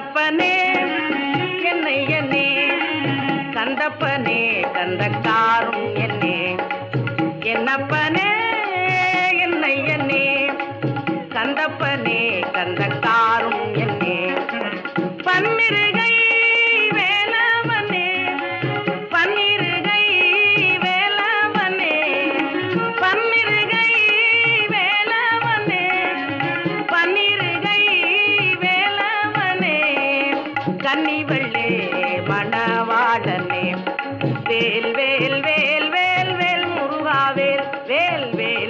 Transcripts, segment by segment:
கந்தப்பனே என்னை என்னே கந்தப்பனே கந்தக்காரும் என்னே. என்னப்பனே என்னை என்னே கன்னி வெள்ளே மணவாளனே வேல் வேல் வேல் வேல் வேல் முருகாவேல் வேல் வேல்.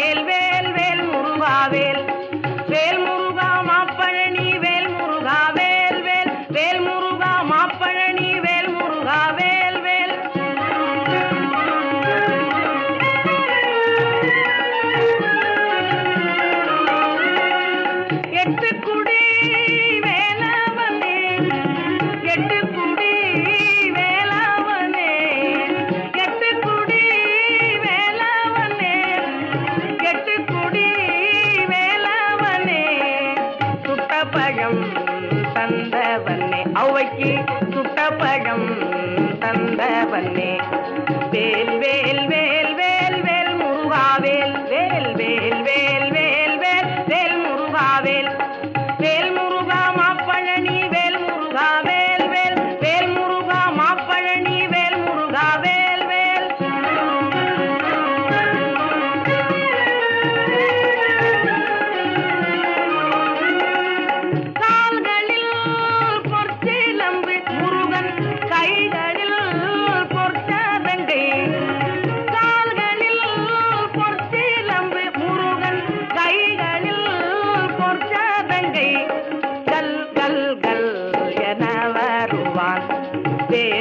பழம் தந்தவன்னே அவைக்கு சுட்ட பழம் தந்தவன்னே भगवान तेरे